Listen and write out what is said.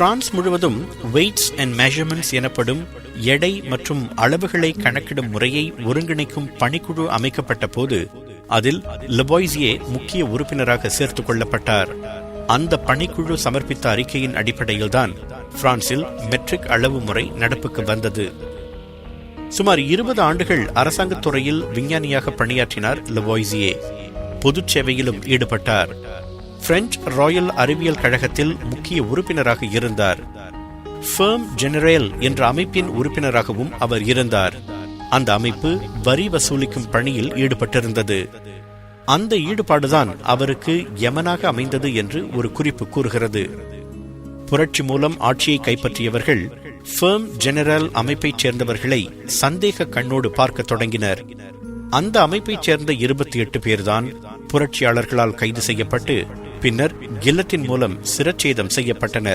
France முழுவதும் weights and measurements எனப்படும் எடை மற்றும் அளவுகளை கணக்கிடும் முறையை ஒருங்கிணைக்கும் பணிக்குழு அமைக்கப்பட்ட போது அதில் லெபாய்சியே முக்கிய உறுப்பினராக சேர்த்துக் கொள்ளப்பட்டார். அந்த பணிக்குழு சமர்ப்பித்த அறிக்கையின் அடிப்படையில்தான் பிரான்சில் மெட்ரிக் அளவு முறை நடப்புக்கு வந்தது. சுமார் இருபது ஆண்டுகள் அரசாங்கத் துறையில் விஞ்ஞானியாக பணியாற்றினார் லெவாய்சியே பொதுச் சேவையிலும் ஈடுபட்டார். பிரெஞ்சு ராயல் அறிவியல் கழகத்தில் முக்கிய உறுப்பினராக இருந்தார். ஃபர்ம் ஜெனரேல் என்ற அமைப்பின் உறுப்பினராகவும் அவர் இருந்தார். அந்த அமைப்பு வரி வசூலிக்கும் பணியில் ஈடுபட்டிருந்தது. அந்த ஈடுபாடுதான் அவருக்கு யமனாக அமைந்தது என்று ஒரு குறிப்பு கூறுகிறது. புரட்சி மூலம் ஆட்சியை கைப்பற்றியவர்கள் ஃபேம் ஜெனரல் அமைப்பைச் சேர்ந்தவர்களை சந்தேக கண்ணோடு பார்க்க தொடங்கினர். அந்த அமைப்பைச் சேர்ந்த இருபத்தி எட்டு பேர்தான் புரட்சியாளர்களால் கைது செய்யப்பட்டு பின்னர் கில்லட்டின் மூலம் சிரச்சேதம் செய்யப்பட்டனர்.